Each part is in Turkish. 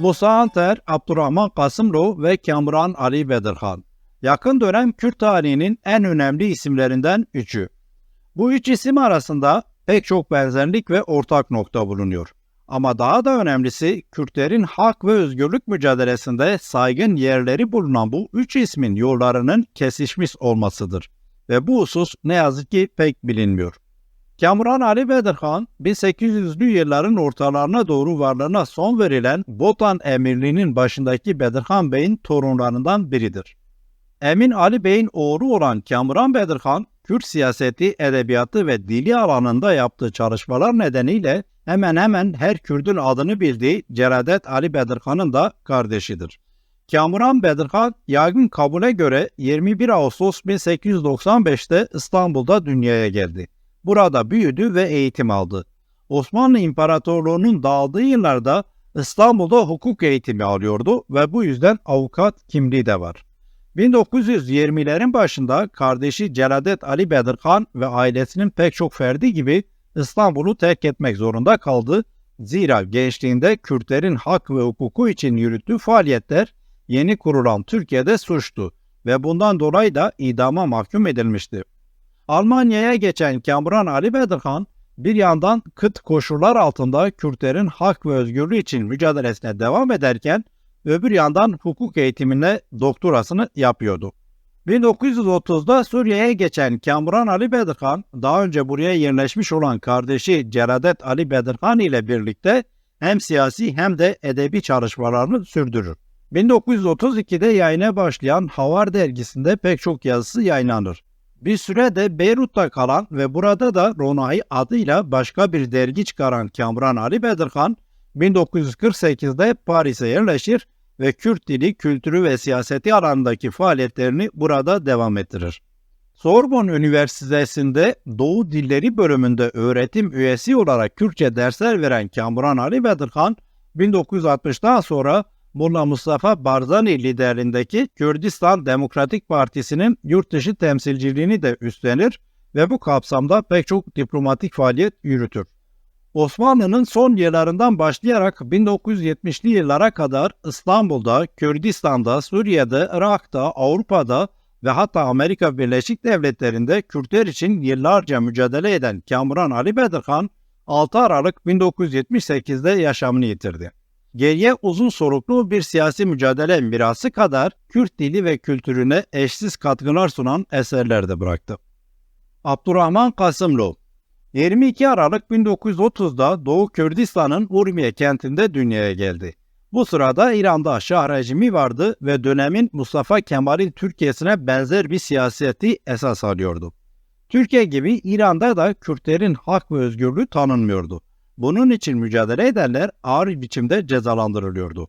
Musa Anter, Abdurrahman Kasımlı ve Kamran Ali Bedirhan. Yakın dönem Kürt tarihinin en önemli isimlerinden üçü. Bu üç isim arasında pek çok benzerlik ve ortak nokta bulunuyor. Ama daha da önemlisi Kürtlerin hak ve özgürlük mücadelesinde saygın yerleri bulunan bu üç ismin yollarının kesişmiş olmasıdır. Ve bu husus ne yazık ki pek bilinmiyor. Kamran Ali Bedirhan, 1800'lü yılların ortalarına doğru varlığına son verilen Botan Emirliği'nin başındaki Bedirhan Bey'in torunlarından biridir. Emin Ali Bey'in oğlu olan Kamran Bedirhan, Kürt siyaseti, edebiyatı ve dili alanında yaptığı çalışmalar nedeniyle hemen hemen her Kürt'ün adını bildiği Ceradet Ali Bedirhan'ın da kardeşidir. Kamran Bedirhan, yaygın kabule göre 21 Ağustos 1895'te İstanbul'da dünyaya geldi. Burada büyüdü ve eğitim aldı. Osmanlı İmparatorluğu'nun dağıldığı yıllarda İstanbul'da hukuk eğitimi alıyordu ve bu yüzden avukat kimliği de var. 1920'lerin başında kardeşi Celadet Ali Bedirhan ve ailesinin pek çok ferdi gibi İstanbul'u terk etmek zorunda kaldı. Zira gençliğinde Kürtlerin hak ve hukuku için yürüttüğü faaliyetler yeni kurulan Türkiye'de suçtu ve bundan dolayı da idama mahkum edilmişti. Almanya'ya geçen Kamran Ali Bedirhan bir yandan kıt koşullar altında Kürtlerin hak ve özgürlüğü için mücadelesine devam ederken öbür yandan hukuk eğitimine doktorasını yapıyordu. 1930'da Suriye'ye geçen Kamran Ali Bedirhan, daha önce buraya yerleşmiş olan kardeşi Ceradet Ali Bedirhan ile birlikte hem siyasi hem de edebi çalışmalarını sürdürür. 1932'de yayına başlayan Havar dergisinde pek çok yazısı yayınlanır. Bir süre de Beyrut'ta kalan ve burada da Ronay adıyla başka bir dergi çıkaran Kamran Ali Bedirhan, 1948'de Paris'e yerleşir ve Kürt dili, kültürü ve siyaseti alanındaki faaliyetlerini burada devam ettirir. Sorbonne Üniversitesi'nde Doğu Dilleri bölümünde öğretim üyesi olarak Kürtçe dersler veren Kamran Ali Bedirhan, 1960'dan sonra Mulla Mustafa Barzani liderliğindeki Kürdistan Demokratik Partisi'nin yurt dışı temsilciliğini de üstlenir ve bu kapsamda pek çok diplomatik faaliyet yürütür. Osmanlı'nın son yıllarından başlayarak 1970'li yıllara kadar İstanbul'da, Kürdistan'da, Suriye'de, Irak'ta, Avrupa'da ve hatta Amerika Birleşik Devletleri'nde Kürtler için yıllarca mücadele eden Kamran Ali Bedirhan 6 Aralık 1978'de yaşamını yitirdi. Geriye uzun soluklu bir siyasi mücadele mirası kadar Kürt dili ve kültürüne eşsiz katkılar sunan eserler de bıraktı. Abdurrahman Kasımlı 22 Aralık 1930'da Doğu Kürdistan'ın Urmiye kentinde dünyaya geldi. Bu sırada İran'da Şah rejimi vardı ve dönemin Mustafa Kemal'in Türkiye'sine benzer bir siyaseti esas alıyordu. Türkiye gibi İran'da da Kürtlerin hak ve özgürlüğü tanınmıyordu. Bunun için mücadele edenler ağır biçimde cezalandırılıyordu.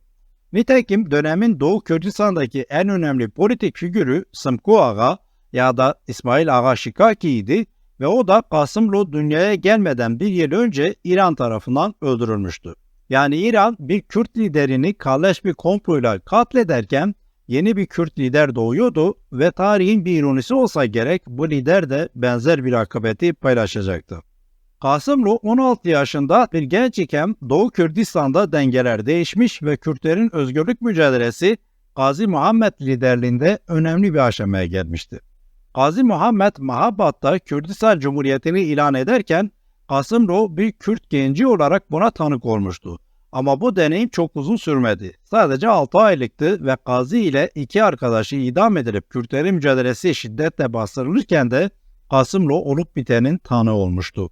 Nitekim dönemin Doğu Kürdistan'daki en önemli politik figürü Sımku Ağa ya da İsmail Ağa Şikaki idi ve o da Kasımlı dünyaya gelmeden bir yıl önce İran tarafından öldürülmüştü. Yani İran bir Kürt liderini kalleş bir komployla katlederken yeni bir Kürt lider doğuyordu ve tarihin bir ironisi olsa gerek bu lider de benzer bir akıbeti paylaşacaktı. Kasımlı 16 yaşında bir genç iken Doğu Kürdistan'da dengeler değişmiş ve Kürtlerin özgürlük mücadelesi Gazi Muhammed liderliğinde önemli bir aşamaya gelmişti. Gazi Muhammed Mahabat'ta Kürdistan Cumhuriyeti'ni ilan ederken Kasımlı bir Kürt genci olarak buna tanık olmuştu. Ama bu deneyim çok uzun sürmedi. Sadece 6 aylıktı ve Gazi ile iki arkadaşı idam edilip Kürtlerin mücadelesi şiddetle bastırılırken de Kasımlı olup bitenin tanığı olmuştu.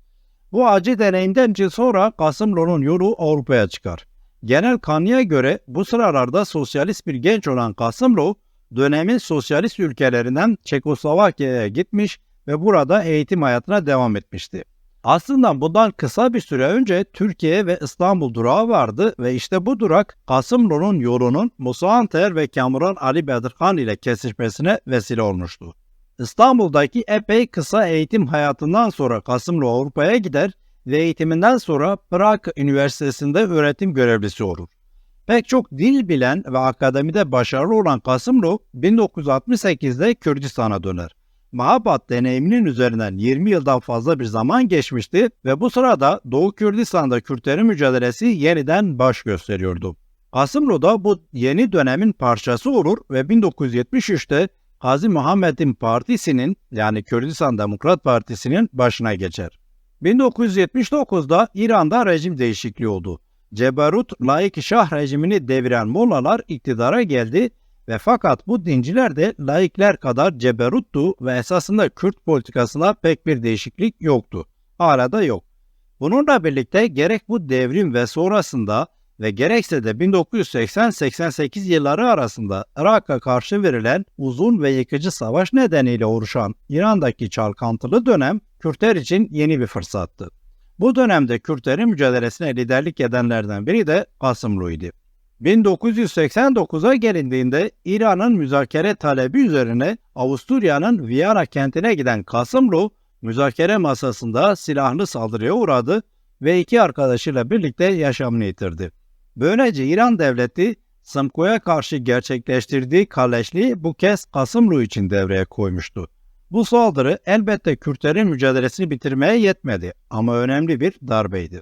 Bu acı deneyimden sonra Kasımlı'nın yolu Avrupa'ya çıkar. Genel kanıya göre bu sıralarda sosyalist bir genç olan Kasımlı, dönemin sosyalist ülkelerinden Çekoslovakya'ya gitmiş ve burada eğitim hayatına devam etmişti. Aslında bundan kısa bir süre önce Türkiye ve İstanbul durağı vardı ve işte bu durak Kasımlı'nın yolunun Musa Anter ve Kamuran Ali Bedirhan ile kesişmesine vesile olmuştu. İstanbul'daki epey kısa eğitim hayatından sonra Kasımlı Avrupa'ya gider ve eğitiminden sonra Prag Üniversitesi'nde öğretim görevlisi olur. Pek çok dil bilen ve akademide başarılı olan Kasımlı 1968'de Kürdistan'a döner. Mahabat deneyiminin üzerinden 20 yıldan fazla bir zaman geçmişti ve bu sırada Doğu Kürdistan'da Kürtlerin mücadelesi yeniden baş gösteriyordu. Kasımlu da bu yeni dönemin parçası olur ve 1973'te Gazi Muhammed'in partisinin yani Kürdistan Demokrat Partisi'nin başına geçer. 1979'da İran'da rejim değişikliği oldu. Ceberut laik şah rejimini deviren Mollalar iktidara geldi ve fakat bu dinciler de laikler kadar ceberuttu ve esasında Kürt politikasına pek bir değişiklik yoktu. Hala da yok. Bununla birlikte gerek bu devrim ve sonrasında ve gerekse de 1980-88 yılları arasında Irak'a karşı verilen uzun ve yıkıcı savaş nedeniyle oluşan İran'daki çalkantılı dönem Kürtler için yeni bir fırsattı. Bu dönemde Kürtlerin mücadelesine liderlik edenlerden biri de Kasımlu'ydu. 1989'a gelindiğinde İran'ın müzakere talebi üzerine Avusturya'nın Viyana kentine giden Kasımlu, müzakere masasında silahlı saldırıya uğradı ve iki arkadaşıyla birlikte yaşamını yitirdi. Böylece İran devleti Sımko'ya karşı gerçekleştirdiği kalleşliği bu kez Kasımlu için devreye koymuştu. Bu saldırı elbette Kürtlerin mücadelesini bitirmeye yetmedi ama önemli bir darbeydi.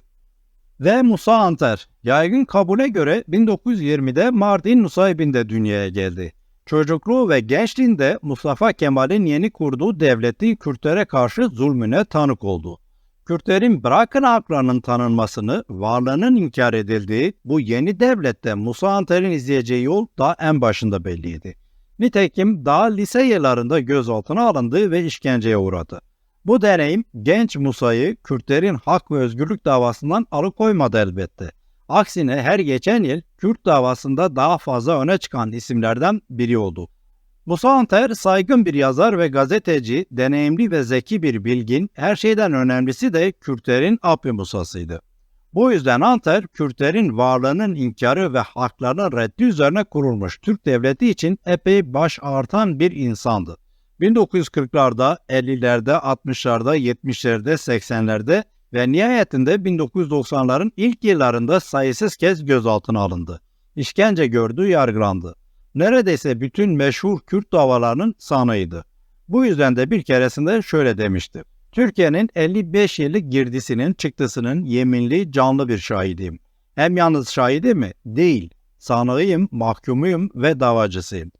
Ve Musa Anter, yaygın kabule göre 1920'de Mardin Nusaybin'de dünyaya geldi. Çocukluğu ve gençliğinde Mustafa Kemal'in yeni kurduğu devleti Kürtlere karşı zulmüne tanık oldu. Kürtlerin bırakın haklarının tanınmasını, varlığının inkar edildiği bu yeni devlette Musa Anter'in izleyeceği yol da en başında belliydi. Nitekim daha lise yıllarında gözaltına alındı ve işkenceye uğradı. Bu deneyim genç Musa'yı Kürtlerin hak ve özgürlük davasından alıkoymadı elbette. Aksine her geçen yıl Kürt davasında daha fazla öne çıkan isimlerden biri oldu. Musa Anter saygın bir yazar ve gazeteci, deneyimli ve zeki bir bilgin, her şeyden önemlisi de Kürtlerin Api Musa'sıydı. Bu yüzden Anter, Kürtlerin varlığının inkarı ve haklarının reddi üzerine kurulmuş Türk devleti için epey baş ağrıtan bir insandı. 1940'larda, 50'lerde, 60'larda, 70'lerde, 80'lerde ve nihayetinde 1990'ların ilk yıllarında sayısız kez gözaltına alındı. İşkence gördü, yargılandı. Neredeyse bütün meşhur Kürt davalarının sanığıydı. Bu yüzden de bir keresinde şöyle demişti. Türkiye'nin 55 yıllık girdisinin çıktısının yeminli canlı bir şahidiyim. Hem yalnız şahidi mi? Değil. Sanığıyım, mahkumuyum ve davacısıyım.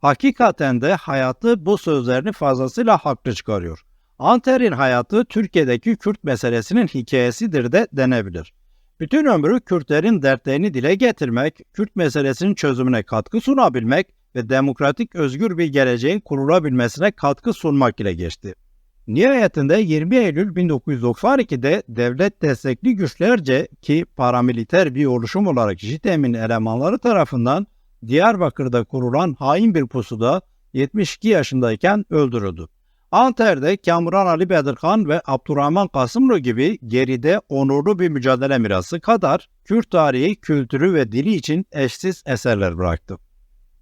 Hakikaten de hayatı bu sözlerini fazlasıyla haklı çıkarıyor. Anter'in hayatı Türkiye'deki Kürt meselesinin hikayesidir de denebilir. Bütün ömrü Kürtlerin dertlerini dile getirmek, Kürt meselesinin çözümüne katkı sunabilmek ve demokratik özgür bir geleceğin kurulabilmesine katkı sunmak ile geçti. Nihayetinde 20 Eylül 1992'de devlet destekli güçlerce ki paramiliter bir oluşum olarak JITEM'in elemanları tarafından Diyarbakır'da kurulan hain bir pusuda 72 yaşındayken öldürüldü. Anter'de Kamuran Ali Bedirhan ve Abdurrahman Kasımlı gibi geride onurlu bir mücadele mirası kadar Kürt tarihi, kültürü ve dili için eşsiz eserler bıraktı.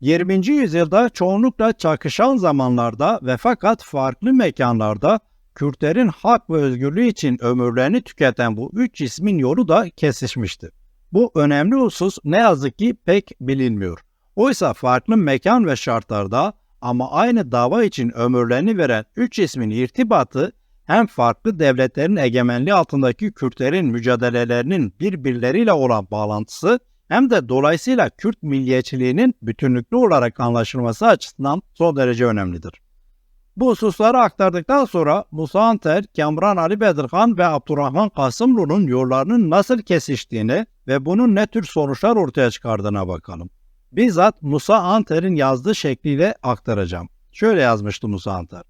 20. yüzyılda çoğunlukla çakışan zamanlarda ve fakat farklı mekanlarda Kürtlerin hak ve özgürlüğü için ömürlerini tüketen bu üç ismin yolu da kesişmişti. Bu önemli husus ne yazık ki pek bilinmiyor. Oysa farklı mekan ve şartlarda ama aynı dava için ömürlerini veren üç ismin irtibatı hem farklı devletlerin egemenliği altındaki Kürtlerin mücadelelerinin birbirleriyle olan bağlantısı hem de dolayısıyla Kürt milliyetçiliğinin bütünlüklü olarak anlaşılması açısından son derece önemlidir. Bu hususları aktardıktan sonra Musa Anter, Kamran Ali Bedirhan ve Abdurrahman Kasımlu'nun yollarının nasıl kesiştiğini ve bunun ne tür sonuçlar ortaya çıkardığına bakalım. Bizzat Musa Anter'in yazdığı şekliyle aktaracağım. Şöyle yazmıştı Musa Anter.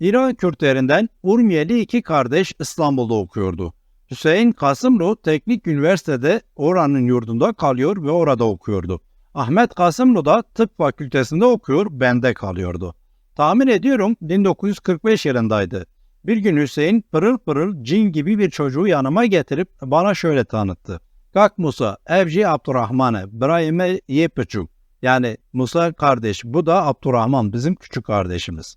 İran Kürtlerinden Urmiyeli iki kardeş İstanbul'da okuyordu. Hüseyin Kasımlu Teknik Üniversitede oranın yurdunda kalıyor ve orada okuyordu. Ahmet Kasımlu da tıp fakültesinde okuyor, bende kalıyordu. Tahmin ediyorum 1945 yılındaydı. Bir gün Hüseyin pırıl pırıl cin gibi bir çocuğu yanıma getirip bana şöyle tanıttı. Kalk Musa, evci Abdurrahman'ı, Brahim'e Yepiçuk. Yani Musa kardeş, bu da Abdurrahman, bizim küçük kardeşimiz.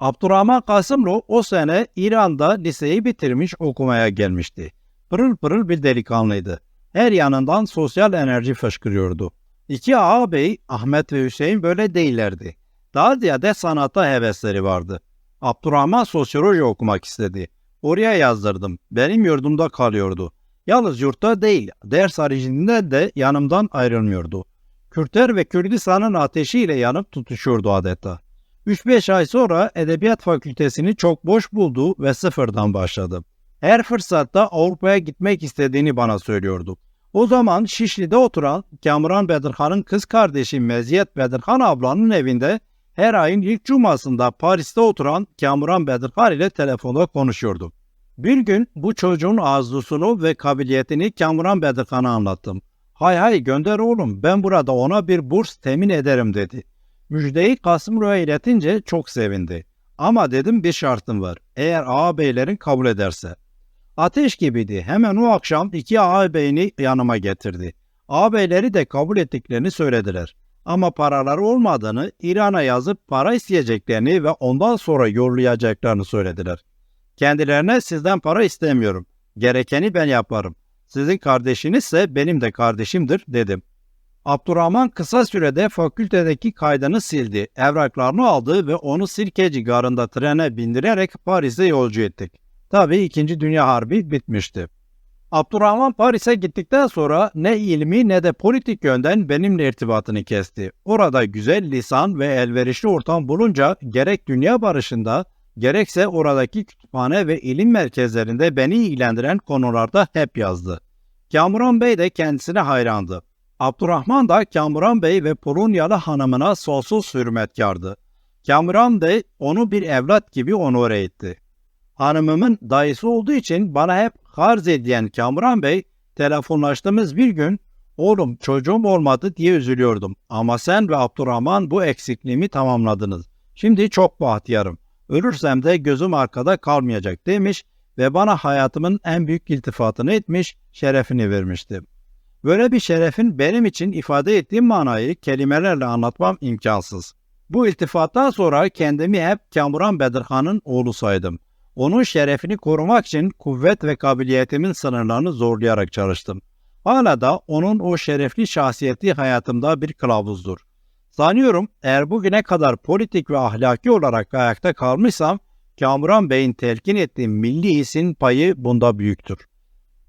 Abdurrahman Kasımlu o sene İran'da liseyi bitirmiş okumaya gelmişti. Pırıl pırıl bir delikanlıydı. Her yanından sosyal enerji fışkırıyordu. İki ağabey Ahmet ve Hüseyin böyle değillerdi. Daha ziyade sanata hevesleri vardı. Abdurrahman sosyoloji okumak istedi. Oraya yazdırdım. Benim yurdumda kalıyordu. Yalnız yurtta değil, ders haricinde de yanımdan ayrılmıyordu. Kürtler ve Kürdistan'ın ateşiyle yanıp tutuşuyordu adeta. 3-5 ay sonra Edebiyat Fakültesini çok boş buldu ve sıfırdan başladı. Her fırsatta Avrupa'ya gitmek istediğini bana söylüyordu. O zaman Şişli'de oturan Kamuran Bedirhan'ın kız kardeşi Meziyet Bedirhan ablanın evinde her ayın ilk cumasında Paris'te oturan Kamuran Bedirhan ile telefonda konuşuyordum. Bir gün bu çocuğun arzusunu ve kabiliyetini Kamuran Bedirhan'a anlattım. Hay hay gönder oğlum ben burada ona bir burs temin ederim dedi. Müjdeyi Kasımro'ya iletince çok sevindi. Ama dedim bir şartım var. Eğer ağabeylerin kabul ederse. Ateş gibiydi. Hemen o akşam iki ağabeyini yanıma getirdi. Ağabeyleri de kabul ettiklerini söylediler. Ama paraları olmadığını, İran'a yazıp para isteyeceklerini ve ondan sonra yollayacaklarını söylediler. Kendilerine sizden para istemiyorum. Gerekeni ben yaparım. Sizin kardeşinizse benim de kardeşimdir dedim. Abdurrahman kısa sürede fakültedeki kaydını sildi, evraklarını aldı ve onu Sirkeci garında trene bindirerek Paris'e yolcu ettik. Tabii 2. Dünya Harbi bitmişti. Abdurrahman Paris'e gittikten sonra ne ilmi ne de politik yönden benimle irtibatını kesti. Orada güzel lisan ve elverişli ortam bulunca gerek dünya barışında gerekse oradaki kütüphane ve ilim merkezlerinde beni ilgilendiren konularda hep yazdı. Kamuran Bey de kendisine hayrandı. Abdurrahman da Kamuran Bey ve Polonyalı hanımına sonsuz hürmetkardı. Kamuran Bey onu bir evlat gibi onore etti. Hanımımın dayısı olduğu için bana hep harz ediyen Kamuran Bey, telefonlaştığımız bir gün oğlum çocuğum olmadı diye üzülüyordum. Ama sen ve Abdurrahman bu eksikliğimi tamamladınız. Şimdi çok bahtiyarım. Ölürsem de gözüm arkada kalmayacak demiş ve bana hayatımın en büyük iltifatını etmiş, şerefini vermişti. Böyle bir şerefin benim için ifade ettiğim manayı kelimelerle anlatmam imkansız. Bu iltifattan sonra kendimi hep Kamuran Bedirhan'ın oğlu saydım. Onun şerefini korumak için kuvvet ve kabiliyetimin sınırlarını zorlayarak çalıştım. Hala da onun o şerefli şahsiyeti hayatımda bir kılavuzdur. Sanıyorum eğer bugüne kadar politik ve ahlaki olarak ayakta kalmışsam, Kamuran Bey'in telkin ettiği milli hisin payı bunda büyüktür.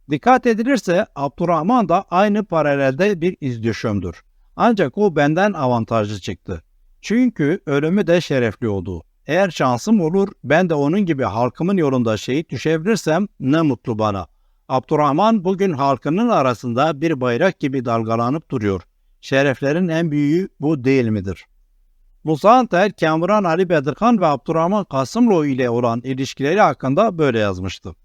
Dikkat edilirse Abdurrahman da aynı paralelde bir izdüşümdür. Ancak o benden avantajlı çıktı. Çünkü ölümü de şerefli oldu. Eğer şansım olur ben de onun gibi halkımın yolunda şehit düşebilirsem ne mutlu bana. Abdurrahman bugün halkının arasında bir bayrak gibi dalgalanıp duruyor. Şereflerin en büyüğü bu değil midir? Musa Anter, Kamuran Ali Bedirhan ve Abdurrahman Kasımlı ile olan ilişkileri hakkında böyle yazmıştı.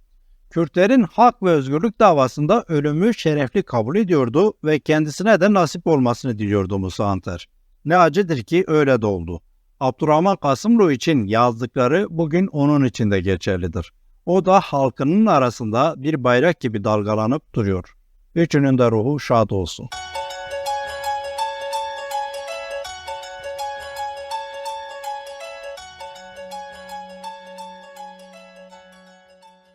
Kürtlerin hak ve özgürlük davasında ölümü şerefli kabul ediyordu ve kendisine de nasip olmasını diliyordu Musa Anter. Ne acıdır ki öyle de oldu. Abdurrahman Kasımlı için yazdıkları bugün onun için de geçerlidir. O da halkının arasında bir bayrak gibi dalgalanıp duruyor. Üçünün de ruhu şad olsun.